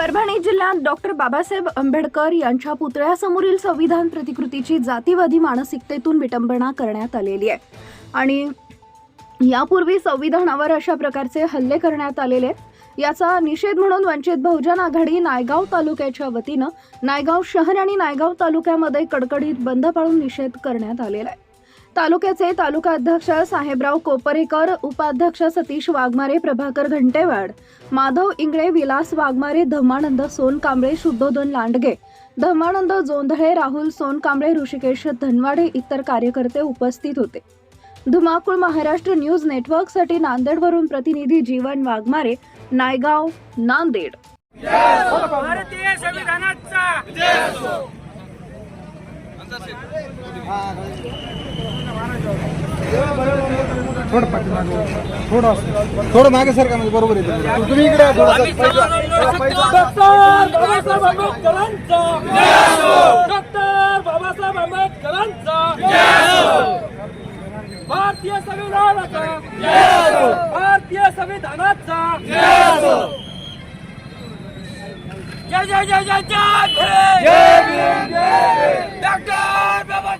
परभणी जिल्ह्यात डॉक्टर बाबासाहेब आंबेडकर यांच्या पुतळ्यासमोरील संविधान प्रतिकृतीची जातीवादी मानसिकतेतून विटंबना करण्यात आलेली आहे. आणि यापूर्वी संविधानावर अशा प्रकारचे हल्ले करण्यात आलेले आहेत. याचा निषेध म्हणून वंचित बहुजन आघाडी नायगाव तालुक्याच्या वतीनं नायगाव शहर आणि नायगाव तालुक्यामध्ये कडकडीत बंद पाळून निषेध करण्यात आलेला आहे. तालुक्याचे तालुका अध्यक्ष साहेबराव कोपरेकर उपाध्यक्ष सतीश वाघमारे प्रभाकर घंटेवाड माधव इंगळे विलास वाघमारे धर्मानंद सोनकांबळे शुद्धोदन लांडगे धर्मानंद जोंधळे राहुल सोनकांबळे ऋषिकेश धनवाडे इतर कार्यकर्ते उपस्थित होते. धुमाकूळ महाराष्ट्र न्यूज नेटवर्कसाठी नांदेडवरून प्रतिनिधी जीवन वाघमारे नायगाव नांदेड. भारतीय संविधानाचा. थोडं पाठीमागे थोडं असं. थोडं मागे सर का म्हणजे बरोबर येते तुम्ही. इकडे या डॉक्टर बाबासाहेब आंबेडकरांचा. डॉक्टर बाबासाहेब आंबेडकरांचा. भारतीय संविधानाचा. भारतीय संविधानाचा. जय जय जय जय जय.